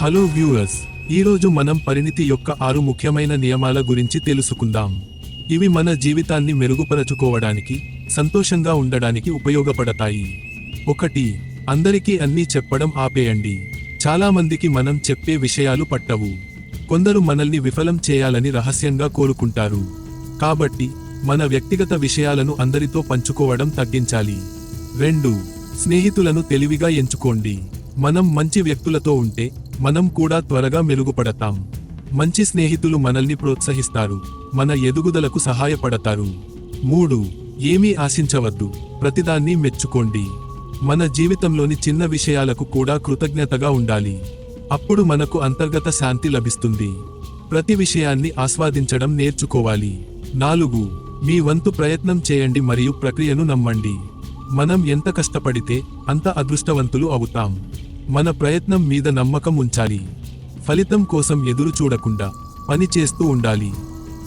Hello viewers ఈరోజు మనం పరిణితి యొక్క ఆరు ముఖ్యమైన నియమాల గురించి తెలుసుకుందాం. ఇవి మన జీవితాన్ని మెరుగుపరచుకోవడానికి సంతోషంగా ఉండడానికి ఉపయోగపడతాయి. ఒకటి అందరికీ అన్నీ చెప్పడం ఆపేయండి. చాలామందికి మనం చెప్పే విషయాలు పట్టవు. కొందరు మనల్ని విఫలం చేయాలని రహస్యంగా కోరుకుంటారు. కాబట్టి మన వ్యక్తిగత విషయాలను అందరితో పంచుకోవడం తగ్గించాలి. రెండు స్నేహితులను తెలివిగా ఎంచుకోండి. మనం మంచి వ్యక్తులతో ఉంటే మనం కూడా త్వరగా మెరుగుపడతాం. మంచి స్నేహితులు మనల్ని ప్రోత్సహిస్తారు మన ఎదుగుదలకు సహాయపడతారు. మూడు ఏమీ ఆశించవద్దు ప్రతిదాన్ని మెచ్చుకోండి. మన జీవితంలోని చిన్న విషయాలకు కూడా కృతజ్ఞతగా ఉండాలి. అప్పుడు మనకు అంతర్గత శాంతి లభిస్తుంది. ప్రతి విషయాన్ని ఆస్వాదించడం నేర్చుకోవాలి. నాలుగు మీ వంతు ప్రయత్నం చేయండి మరియు ప్రక్రియను నమ్మండి. మనం ఎంత కష్టపడితే అంత అదృష్టవంతులు అవుతాం. మన ప్రయత్నం మీద నమ్మకం ఉంచాలి. ఫలితం కోసం ఎదురు చూడకుండా పని చేస్తూ ఉండాలి.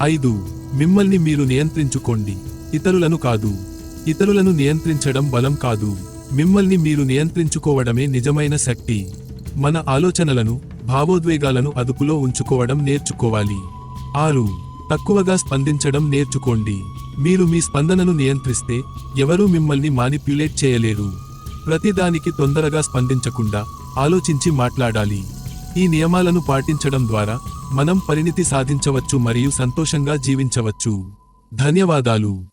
ఐదు మిమ్మల్ని మీరు నియంత్రించుకోండి. ఇతరులను కాదు. ఇతరులను నియంత్రించడం బలం కాదు. మిమ్మల్ని మీరు నియంత్రించుకోవడమే నిజమైన శక్తి. మన ఆలోచనలను భావోద్వేగాలను అదుపులో ఉంచుకోవడం నేర్చుకోవాలి. ఆరు తక్కువగా స్పందించడం నేర్చుకోండి. మీరు మీ స్పందనను నియంత్రిస్తే ఎవరూ మిమ్మల్ని మానిప్యులేట్ చేయలేరు. ప్రతిదానికి తొందరగా స్పందించకుండా ఆలోచించి మాట్లాడాలి. ఈ నియమాలను పాటించడం ద్వారా మనం పరిణితి సాధించవచ్చు మరియు సంతోషంగా జీవించవచ్చు. ధన్యవాదాలు.